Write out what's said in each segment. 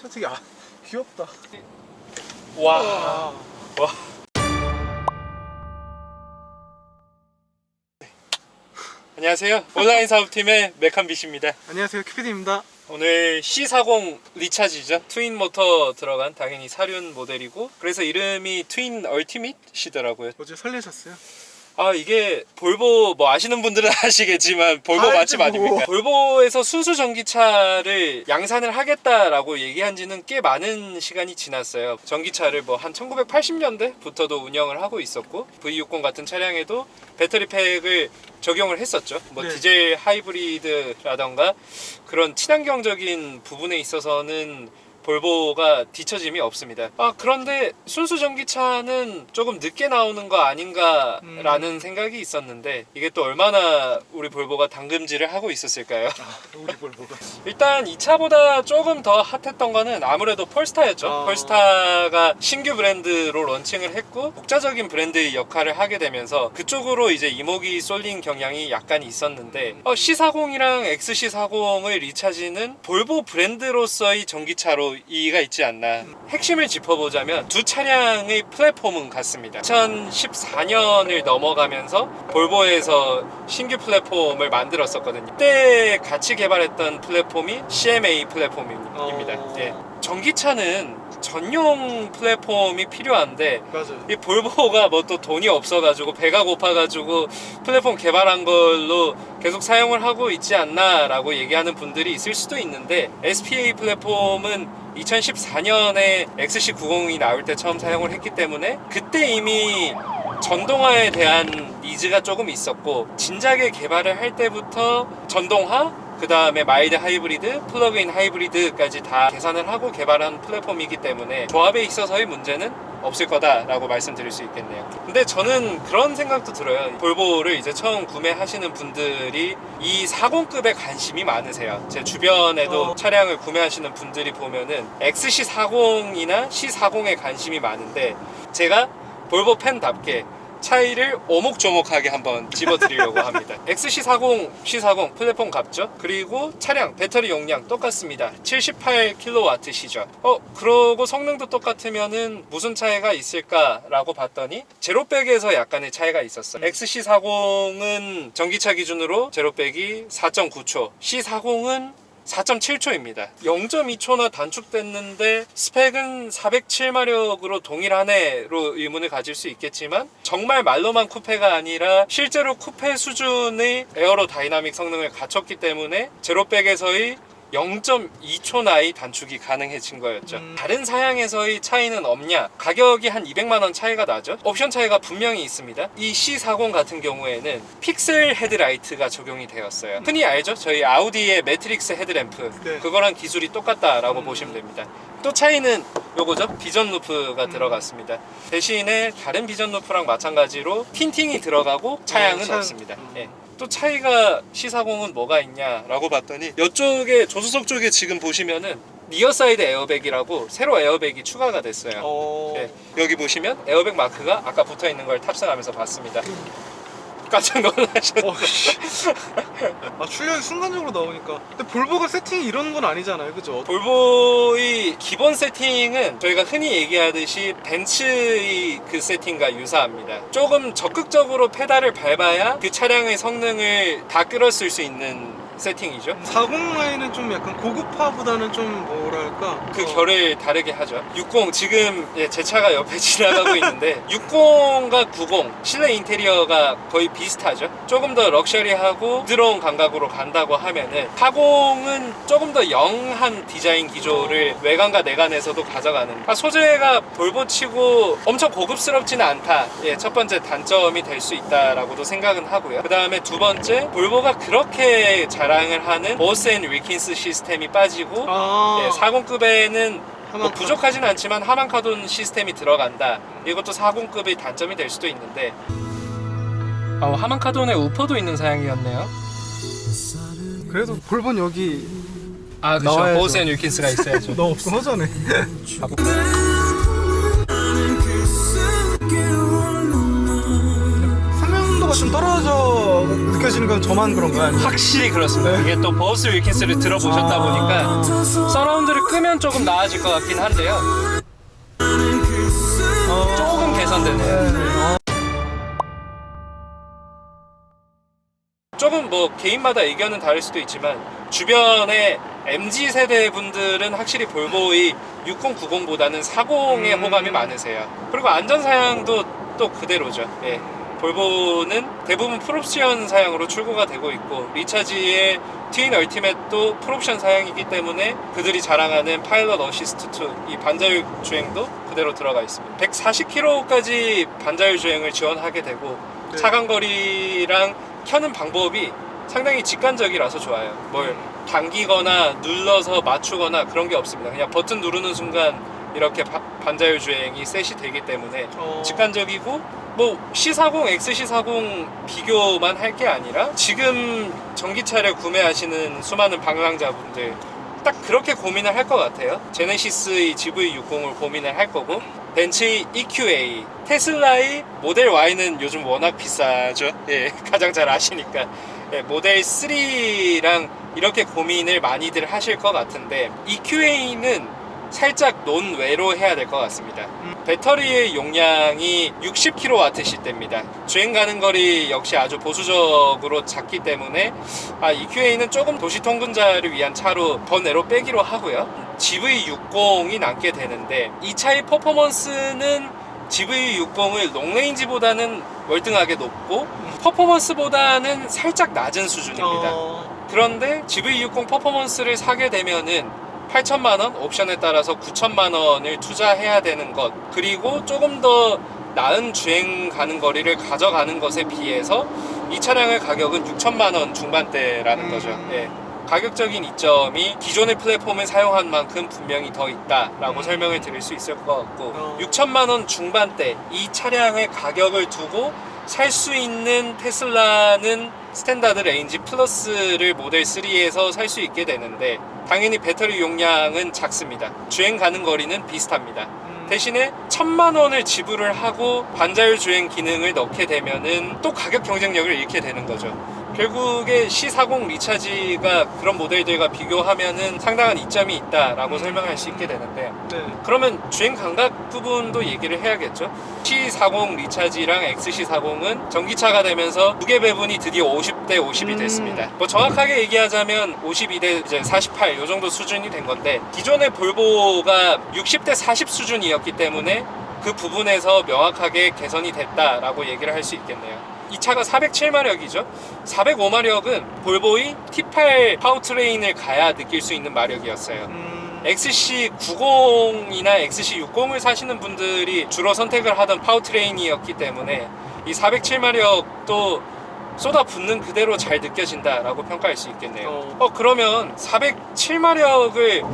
솔직히 아 귀엽다. 와. 아, 와. 안녕하세요. 온라인 사업팀의 메칸비시입니다. 안녕하세요 큐피디입니다. 오늘 C40 리차지죠. 트윈 모터 들어간 당연히 사륜 모델이고 그래서 이름이 트윈 얼티밋이더라고요. 어제 설레셨어요? 아 이게 볼보 뭐 아시는 분들은 아시겠지만 볼보 알지, 맛집 뭐. 아닙니까? 볼보에서 순수 전기차를 양산을 하겠다라고 얘기한 지는 꽤 많은 시간이 지났어요. 전기차를 뭐 한 1980년대부터도 운영을 하고 있었고 V60 같은 차량에도 배터리 팩을 적용을 했었죠. 뭐 네. 디젤 하이브리드라던가 그런 친환경적인 부분에 있어서는 볼보가 뒤처짐이 없습니다. 아 그런데 순수 전기차는 조금 늦게 나오는 거 아닌가라는 음. 생각이 있었는데 이게 또 얼마나 우리 볼보가 당금질을 하고 있었을까요? 우리 볼보가. 일단 이 차보다 조금 더 핫했던 거는 아무래도 폴스타였죠. 아. 폴스타가 신규 브랜드로 런칭을 했고 독자적인 브랜드의 역할을 하게 되면서 그쪽으로 이제 이목이 쏠린 경향이 약간 있었는데 어, C40이랑 XC40의 리차지는 볼보 브랜드로서의 전기차로 이의가 있지 않나. 핵심을 짚어보자면 두 차량의 플랫폼은 같습니다. 2014년을 넘어가면서 볼보에서 신규 플랫폼을 만들었었거든요. 그때 같이 개발했던 플랫폼이 CMA 플랫폼입니다. 어. 예. 전기차는 전용 플랫폼이 필요한데 맞아요. 이 볼보가 뭐 또 돈이 없어가지고 배가 고파가지고 플랫폼 개발한 걸로 계속 사용을 하고 있지 않나라고 얘기하는 분들이 있을 수도 있는데 SPA 플랫폼은 2014년에 XC90이 나올 때 처음 사용을 했기 때문에 그때 이미 전동화에 대한 니즈가 조금 있었고 진작에 개발을 할 때부터 전동화 그 다음에 마일드 하이브리드, 플러그인 하이브리드까지 다 계산을 하고 개발한 플랫폼이기 때문에 조합에 있어서의 문제는 없을 거다라고 말씀드릴 수 있겠네요. 근데 저는 그런 생각도 들어요. 볼보를 이제 처음 구매하시는 분들이 이 40급에 관심이 많으세요. 제 주변에도 어. 차량을 구매하시는 분들이 보면은 XC40이나 C40에 관심이 많은데 제가 볼보 팬답게 차이를 오목조목하게 한번 집어드리려고 합니다. XC40, C40 플랫폼 값죠? 그리고 차량 배터리 용량 똑같습니다. 78kW시죠. 어, 그러고 성능도 똑같으면은 무슨 차이가 있을까라고 봤더니 제로백에서 약간의 차이가 있었어요. XC40은 전기차 기준으로 제로백이 4.9초, C40은 4.7초입니다. 0.2초나 단축됐는데 스펙은 407마력으로 동일하네로 의문을 가질 수 있겠지만 정말 말로만 쿠페가 아니라 실제로 쿠페 수준의 에어로 다이나믹 성능을 갖췄기 때문에 제로백에서의 0.2초 나이 단축이 가능해진 거였죠. 음. 다른 사양에서의 차이는 없냐? 가격이 한 200만 원 차이가 나죠. 옵션 차이가 분명히 있습니다. 이 C40 같은 경우에는 픽셀 헤드라이트가 적용이 되었어요. 흔히 알죠? 저희 아우디의 매트릭스 헤드램프 네. 그거랑 기술이 똑같다라고 음. 보시면 됩니다. 또 차이는 요거죠. 비전 루프가 음. 들어갔습니다. 대신에 다른 비전 루프랑 마찬가지로 틴팅이 들어가고 차양은 어, 차양. 없습니다. 음. 예. 또 차이가 C40은 뭐가 있냐라고 봤더니 이쪽에 조수석 쪽에 지금 보시면은 리어 사이드 에어백이라고 새로 에어백이 추가가 됐어요. 어. 네. 여기 보시면 에어백 마크가 아까 붙어 있는 걸 탑승하면서 봤습니다. 깜짝 놀라셨죠? 어, 씨. 아 출력이 순간적으로 나오니까. 근데 볼보가 세팅이 이런 건 아니잖아요, 그죠? 볼보의 기본 세팅은 저희가 흔히 얘기하듯이 벤츠의 그 세팅과 유사합니다. 조금 적극적으로 페달을 밟아야 그 차량의 성능을 다 끌었을 수 있는 세팅이죠. 40 라인은 좀 약간 고급화보다는 좀 뭐랄까 그 어, 결을 다르게 하죠. 60 지금 예, 제 차가 옆에 지나가고 있는데 60과 90 실내 인테리어가 거의 비슷하죠. 조금 더 럭셔리하고 부드러운 감각으로 간다고 하면은 40은 조금 더 영한 디자인 기조를 외관과 내관에서도 가져가는. 아, 소재가 볼보치고 엄청 고급스럽지는 않다. 예, 첫 번째 단점이 될 수 있다라고도 생각은 하고요. 그 다음에 두 번째 볼보가 그렇게 자랑을 하는 보스 앤 위킨스 시스템이 빠지고 아 예, 40급에는 뭐 부족하진 않지만 하만카돈 시스템이 들어간다. 이것도 40급의 단점이 될 수도 있는데. 아, 하만카돈에 우퍼도 있는 사양이었네요. 그래도 볼본 여기 아, 그렇죠. 나와야죠. 보스 앤 윌킨스가 있어야죠. 너 없으면 허전해. 좀 떨어져 느껴지는 건 저만 그런가요? 아니면- 확실히 그렇습니다. 네. 이게 또 버스 윌킨스를 들어보셨다 아. 보니까 서라운드를 끄면 조금 나아질 것 같긴 한데요. 어, 조금 개선되네요. 네, 어, 조금 뭐 개인마다 의견은 다를 수도 있지만 주변에 MZ 세대 분들은 확실히 볼보의 6090보다는 40에 음. 호감이 많으세요. 그리고 안전 사양도 또 그대로죠. 예. 볼보는 대부분 풀옵션 사양으로 출고가 되고 있고 리차지의 트윈 얼티맷도 풀옵션 사양이기 때문에 그들이 자랑하는 파일럿 어시스트 2 이 반자율 주행도 그대로 들어가 있습니다. 140km까지 반자율 주행을 지원하게 되고 네. 차간거리랑 켜는 방법이 상당히 직관적이라서 좋아요. 뭘 당기거나 눌러서 맞추거나 그런 게 없습니다. 그냥 버튼 누르는 순간 이렇게 바- 반자율 주행이 셋이 되기 때문에 어, 직관적이고 뭐 C40, XC40 비교만 할 게 아니라 지금 전기차를 구매하시는 수많은 방랑자분들 딱 그렇게 고민을 할 것 같아요. 제네시스의 GV60을 고민을 할 거고 벤츠의 EQA, 테슬라의 모델 Y는 요즘 워낙 비싸죠. 예, 가장 잘 아시니까. 예, 모델 3랑 이렇게 고민을 많이들 하실 것 같은데 EQA는 살짝 논외로 해야 될 것 같습니다. 배터리의 용량이 60kWh입니다. 주행 가는 거리 역시 아주 보수적으로 작기 때문에 아, EQA는 조금 도시 통근자를 위한 차로 더 내로 빼기로 하고요. GV60이 남게 되는데 이 차의 퍼포먼스는 GV60의 롱레인지보다는 월등하게 높고 퍼포먼스보다는 살짝 낮은 수준입니다. 어, 그런데 GV60 퍼포먼스를 사게 되면은 8천만 원, 옵션에 따라서 9천만 원을 투자해야 되는 것, 그리고 조금 더 나은 주행 가는 거리를 가져가는 것에 비해서 이 차량의 가격은 6천만 원 중반대라는 음. 거죠. 예. 가격적인 이점이 기존의 플랫폼을 사용한 만큼 분명히 더 있다라고 음. 설명을 드릴 수 있을 것 같고 어. 6천만 원 중반대 이 차량의 가격을 두고 살 수 있는 테슬라는 스탠다드 레인지 플러스를 모델 3에서 살 수 있게 되는데 당연히 배터리 용량은 작습니다. 주행 가는 거리는 비슷합니다. 음, 대신에 천만 원을 지불을 하고 반자율 주행 기능을 넣게 되면은 또 가격 경쟁력을 잃게 되는 거죠. 결국에 C40 리차지가 그런 모델들과 비교하면은 상당한 이점이 있다라고 음. 설명할 수 있게 되는데 네. 그러면 주행 감각 부분도 얘기를 해야겠죠. C40 리차지랑 XC40은 전기차가 되면서 무게 배분이 드디어 50대 50이 음. 됐습니다. 뭐 정확하게 얘기하자면 52대 이제 48 요 정도 수준이 된 건데 기존의 볼보가 60대 40 수준이었기 때문에 그 부분에서 명확하게 개선이 됐다라고 얘기를 할 수 있겠네요. 이 차가 407마력이죠. 405마력은 볼보의 T8 파워트레인을 가야 느낄 수 있는 마력이었어요. 음, XC90이나 XC60을 사시는 분들이 주로 선택을 하던 파워트레인이었기 때문에 이 407마력도 쏟아 붓는 그대로 잘 느껴진다라고 평가할 수 있겠네요. 어. 어, 그러면 407마력을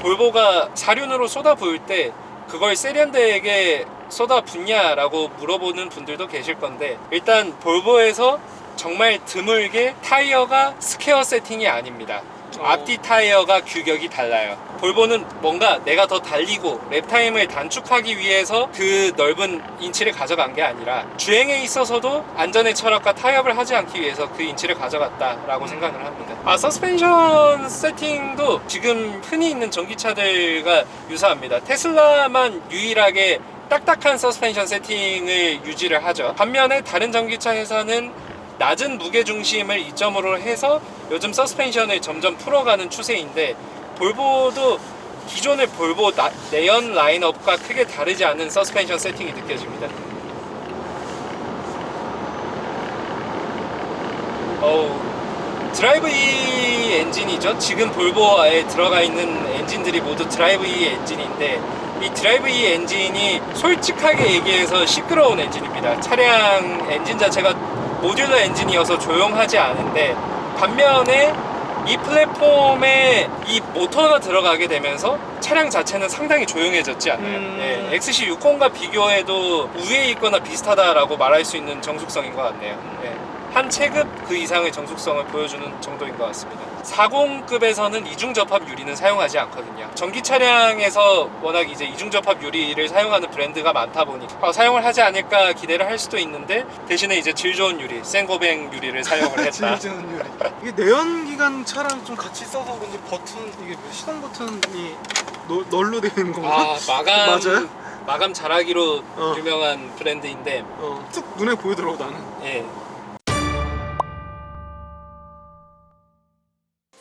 볼보가 사륜으로 쏟아 부을 때 그걸 세련되게 쏟아 붓냐라고 물어보는 분들도 계실 건데 일단 볼보에서 정말 드물게 타이어가 스퀘어 세팅이 아닙니다. 어. 앞뒤 타이어가 규격이 달라요. 볼보는 뭔가 내가 더 달리고 랩타임을 단축하기 위해서 그 넓은 인치를 가져간 게 아니라 주행에 있어서도 안전의 철학과 타협을 하지 않기 위해서 그 인치를 가져갔다라고 생각을 합니다. 아 서스펜션 세팅도 지금 흔히 있는 전기차들과 유사합니다. 테슬라만 유일하게 딱딱한 서스펜션 세팅을 유지를 하죠. 반면에 다른 전기차 회사는 낮은 무게 중심을 이점으로 해서 요즘 서스펜션을 점점 풀어가는 추세인데 볼보도 기존의 볼보 나- 내연 라인업과 크게 다르지 않은 서스펜션 세팅이 느껴집니다. 어우, 드라이브 E 엔진이죠. 지금 볼보에 들어가 있는 엔진들이 모두 드라이브 E 엔진인데 이 드라이브 E 엔진이 솔직하게 얘기해서 시끄러운 엔진입니다. 차량 엔진 자체가 모듈러 엔진이어서 조용하지 않은데 반면에 이 플랫폼에 이 모터가 들어가게 되면서 차량 자체는 상당히 조용해졌지 않나요? 음. 예, XC60과 비교해도 우위에 있거나 비슷하다라고 말할 수 있는 정숙성인 것 같네요. 예. 한 체급 그 이상의 정숙성을 보여주는 정도인 것 같습니다. 40급에서는 이중 접합 유리는 사용하지 않거든요. 전기 차량에서 워낙 이제 이중 접합 유리를 사용하는 브랜드가 많다 보니 어, 사용을 하지 않을까 기대를 할 수도 있는데 대신에 이제 질 좋은 유리, 생고뱅 유리를 사용을 했다. 질주는 유리. 이게 내연기관 차랑 좀 같이 써서 그런지 버튼 이게 뭐 시동 버튼이 널- 널로 되어 있는 건가? 아 마감 맞아요? 마감 잘하기로 어. 유명한 브랜드인데 어, 툭 눈에 보이더라고 나는. 예.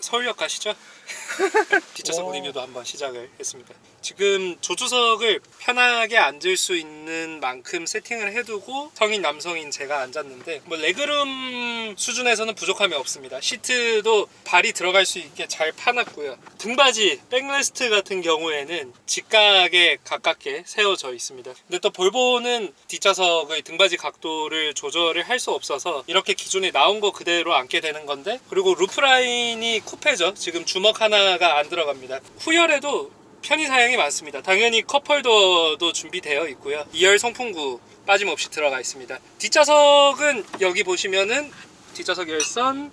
서울역 가시죠. 뒷좌석 오. 리뷰도 한번 시작을 했습니다. 지금 조주석을 편하게 앉을 수 있는 만큼 세팅을 해두고 성인 남성인 제가 앉았는데 뭐 레그룸 수준에서는 부족함이 없습니다. 시트도 발이 들어갈 수 있게 잘 파놨고요. 등받이 백레스트 같은 경우에는 직각에 가깝게 세워져 있습니다. 근데 또 볼보는 뒷좌석의 등받이 각도를 조절을 할 수 없어서 이렇게 기존에 나온 거 그대로 앉게 되는 건데 그리고 루프라인이 쿠페죠. 지금 주먹 하나가 안 들어갑니다. 후열에도 편의 사양이 많습니다. 당연히 컵홀더도 준비되어 있고요. 2열 송풍구 빠짐없이 들어가 있습니다. 뒷좌석은 여기 보시면은 뒷좌석 열선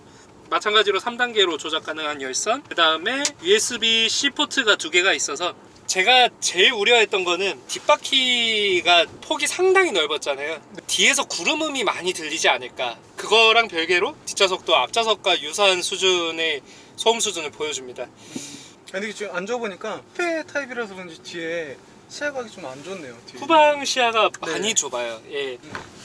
마찬가지로 3단계로 조작 가능한 열선 그 다음에 USB-C 포트가 두 개가 있어서 제가 제일 우려했던 거는 뒷바퀴가 폭이 상당히 넓었잖아요 뒤에서 구름음이 많이 들리지 않을까 그거랑 별개로 뒷좌석도 앞좌석과 유사한 수준의 소음 수준을 보여줍니다 근데 지금 앉아보니까 쿠페 타입이라서 그런지 뒤에 시야각이 좀 안 좋네요. 뒤에. 후방 시야가 네. 많이 좁아요. 예.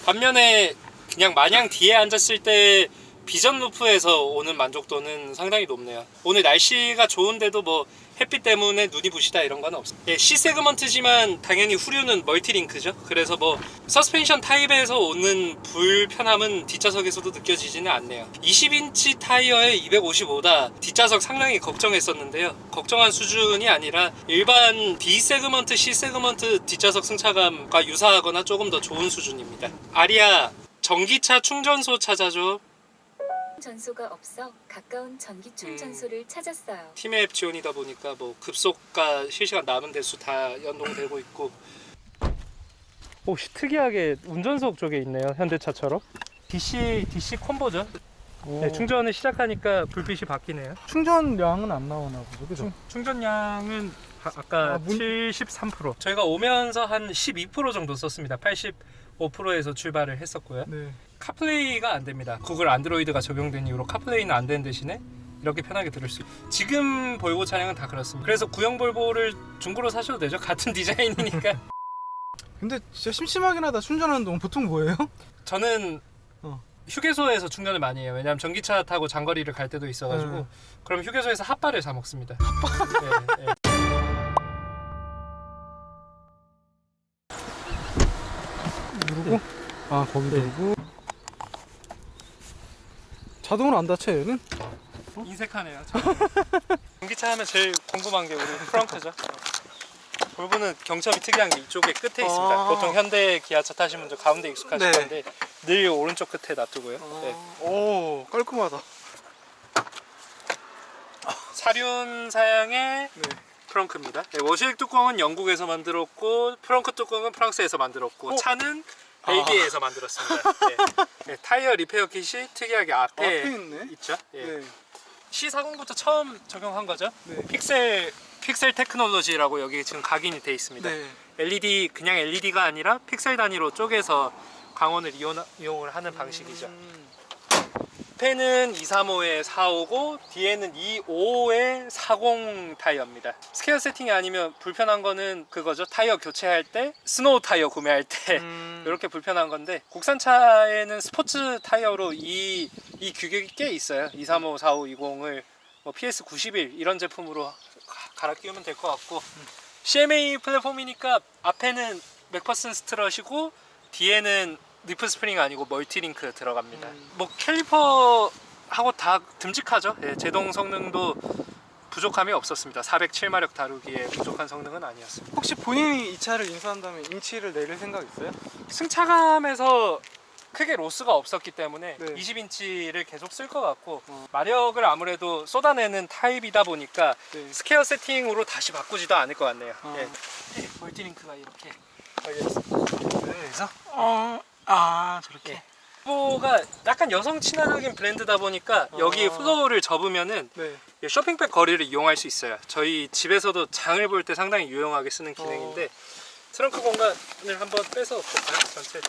반면에 그냥 마냥 뒤에 앉았을 때 비전 루프에서 오는 만족도는 상당히 높네요. 오늘 날씨가 좋은데도 뭐 햇빛 때문에 눈이 부시다 이런 건 없어요. 예, C 세그먼트지만 당연히 후륜은 멀티링크죠. 그래서 뭐 서스펜션 타입에서 오는 불편함은 뒷좌석에서도 느껴지지는 않네요. 20인치 타이어에 255다. 뒷좌석 상당히 걱정했었는데요. 걱정한 수준이 아니라 일반 B 세그먼트, C 세그먼트 뒷좌석 승차감과 유사하거나 조금 더 좋은 수준입니다. 아리아 전기차 충전소 찾아줘. 전소가 없어 가까운 전기 충전소를 찾았어요. 팀앱 지원이다 보니까 뭐 급속과 실시간 남은 대수 다 연동되고 있고. 오, 특이하게 운전석 쪽에 있네요. 현대차처럼. DC DC 콤보죠. 네, 충전을 시작하니까 불빛이 바뀌네요. 충전량은 안 나오나 보죠, 그죠? 충전량은 아, 아까 아, 문- 73%. 저희가 오면서 한 12% 정도 썼습니다. 85%에서 출발을 했었고요. 네. 카플레이가 안 됩니다. 구글 안드로이드가 적용된 이후로 카플레이는 안 되는 대신에 이렇게 편하게 들을 수 있어요. 지금 볼보 차량은 다 그렇습니다. 그래서 구형 볼보를 중고로 사셔도 되죠. 같은 디자인이니까. 근데 진짜 심심하긴 하다. 충전하는 동안 보통 뭐예요? 저는 어. 휴게소에서 충전을 많이 해요. 왜냐하면 전기차 타고 장거리를 갈 때도 있어가지고 음. 그럼 휴게소에서 핫바를 사 먹습니다. 핫바? 네, 네. 누르고? 아, 거기 누르고. 자동으로 안 닫혀, 얘는? 인색하네요. 저. 전기차 하면 제일 궁금한 게 우리 프렁크죠. 볼보는 경첩이 특이한 게 이쪽에 끝에 있습니다. 아. 보통 현대 기아차 타시면 저 가운데 익숙하실 네. 건데 늘 오른쪽 끝에 놔두고요. 네. 오, 깔끔하다. 사륜 사양의 네. 프렁크입니다. 네, 워시액 뚜껑은 영국에서 만들었고 프렁크 뚜껑은 프랑스에서 만들었고 어? 차는 벨기에에서 만들었습니다. 네. 네, 타이어 리페어 킷이 특이하게 앞에, 앞에 있네. 있죠. 예. 네. C40부터 처음 적용한 거죠. 네. 픽셀 픽셀 테크놀로지라고 여기 지금 각인이 돼 있습니다. 네. LED 그냥 LED가 아니라 픽셀 단위로 쪼개서 광원을 이용, 이용을 하는 방식이죠. 음. 앞에는 235에 450, 뒤에는 255에 40 타이어입니다. 스퀘어 세팅이 아니면 불편한 거는 그거죠. 타이어 교체할 때, 스노우 타이어 구매할 때 음. 이렇게 불편한 건데 국산 차에는 스포츠 타이어로 이, 이 규격이 꽤 있어요. 235, 45, 20을 뭐 PS 91 이런 제품으로 가- 갈아 끼우면 될 것 같고 CMA 플랫폼이니까 앞에는 맥퍼슨 스트럿이고 뒤에는 리프 스프링 아니고 멀티링크 들어갑니다. 음. 뭐 캘리퍼하고 다 듬직하죠. 예, 제동 성능도 부족함이 없었습니다. 407마력 다루기에 부족한 성능은 아니었습니다. 혹시 본인이 이 차를 인수한다면 인치를 내릴 생각 있어요? 승차감에서 크게 로스가 없었기 때문에 네. 20인치를 계속 쓸 것 같고 어. 마력을 아무래도 쏟아내는 타입이다 보니까 네. 스퀘어 세팅으로 다시 바꾸지도 않을 것 같네요. 어. 예. 네, 멀티링크가 이렇게 걸려 있습니다. 그래서 어, 아 저렇게 예. 볼보가 약간 여성 친화적인 브랜드다 보니까 여기 아. 플로어를 접으면은 네. 이 쇼핑백 거리를 이용할 수 있어요. 저희 집에서도 장을 볼 때 상당히 유용하게 쓰는 기능인데 트렁크 공간을 한번 빼서 볼까요? 전체.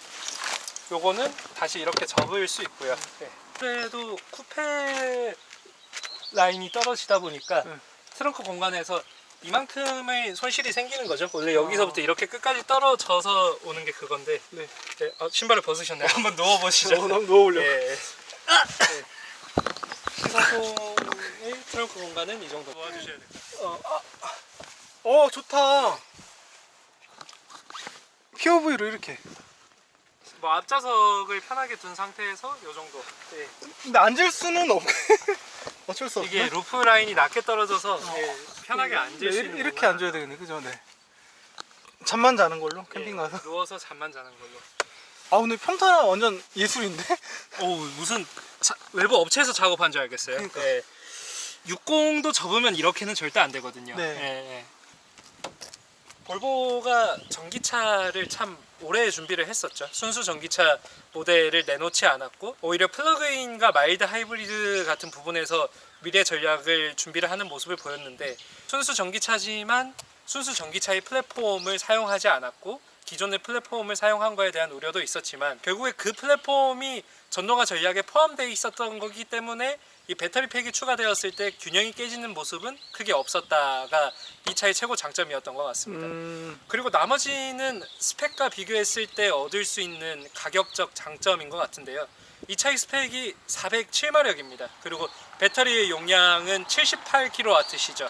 요거는 다시 이렇게 접을 수 있고요. 네. 그래도 쿠페 라인이 떨어지다 보니까 네. 트렁크 공간에서 이만큼의 손실이 생기는 거죠. 원래 여기서부터 이렇게 끝까지 떨어져서 오는 게 그건데 네. 네, 아, 신발을 벗으셨네요. 한번 누워 보시죠. 어, 한번 누워보려. 예. 네. 시사공의 트렁크 공간은 이 정도 도와주셔야 돼요. 어, 아, 어 좋다. POV로 이렇게. 뭐 앞좌석을 편하게 둔 상태에서 이 정도. 네. 근데 앉을 수는 없. 어쩔 수 없네. 이게 루프 라인이 낮게 떨어져서 예, 편하게 앉을 네, 수 이- 있는 이렇게. 앉아야 되겠네, 그죠? 네. 잠만 자는 걸로 캠핑 예, 가서. 누워서 잠만 자는 걸로. 아 근데 평탄화 완전 예술인데? 오 무슨 자- 외부 업체에서 작업한 줄 알겠어요. 그러니까. 예. 60도 접으면 이렇게는 절대 안 되거든요. 네. 예, 예. 볼보가 전기차를 참 오래 준비를 했었죠. 순수 전기차 모델을 내놓지 않았고 오히려 플러그인과 마일드 하이브리드 같은 부분에서 미래 전략을 준비를 하는 모습을 보였는데 순수 전기차지만 순수 전기차의 플랫폼을 사용하지 않았고 기존의 플랫폼을 사용한 거에 대한 우려도 있었지만 결국에 그 플랫폼이 전동화 전략에 포함되어 있었던 거기 때문에 이 배터리 팩이 추가되었을 때 균형이 깨지는 모습은 크게 없었다가 이 차의 최고 장점이었던 것 같습니다. 음, 그리고 나머지는 스펙과 비교했을 때 얻을 수 있는 가격적 장점인 것 같은데요. 이 차의 스펙이 407마력입니다. 그리고 배터리의 용량은 78kWh시죠.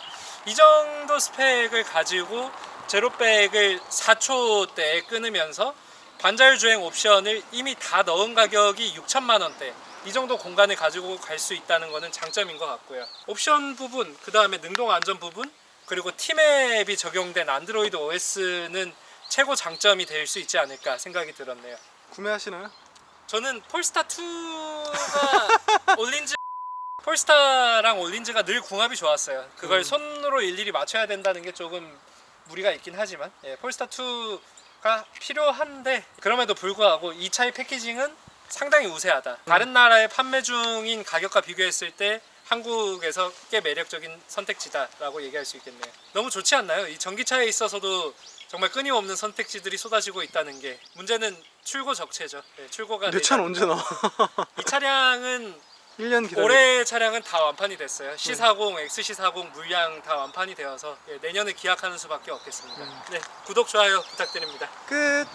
이 정도 스펙을 가지고 제로백을 4초대에 끊으면서 반자율 주행 옵션을 이미 다 넣은 가격이 6천만 원대. 이 정도 공간을 가지고 갈 수 있다는 것은 장점인 것 같고요. 옵션 부분, 그 다음에 능동 안전 부분, 그리고 티맵이 적용된 안드로이드 OS는 최고 장점이 될 수 있지 않을까 생각이 들었네요. 구매하시나요? 저는 폴스타 2가 올린즈 폴스타랑 올린즈가 늘 궁합이 좋았어요. 그걸 음. 손으로 일일이 맞춰야 된다는 게 조금 무리가 있긴 하지만 예, 폴스타 2 가 필요한데 그럼에도 불구하고 이 차의 패키징은 상당히 우세하다. 다른 나라의 판매 중인 가격과 비교했을 때 한국에서 꽤 매력적인 선택지다라고 얘기할 수 있겠네요. 너무 좋지 않나요? 이 전기차에 있어서도 정말 끊임없는 선택지들이 쏟아지고 있다는 게 문제는 출고 적체죠. 네, 출고가 내 차는 내년- 언제 나와? 이 차량은 1년 기다려. 올해 차량은 다 완판이 됐어요. C40, XC40 물량 다 완판이 되어서 예, 내년에 기약하는 수밖에 없겠습니다. 음. 네, 구독 좋아요 부탁드립니다. 끝.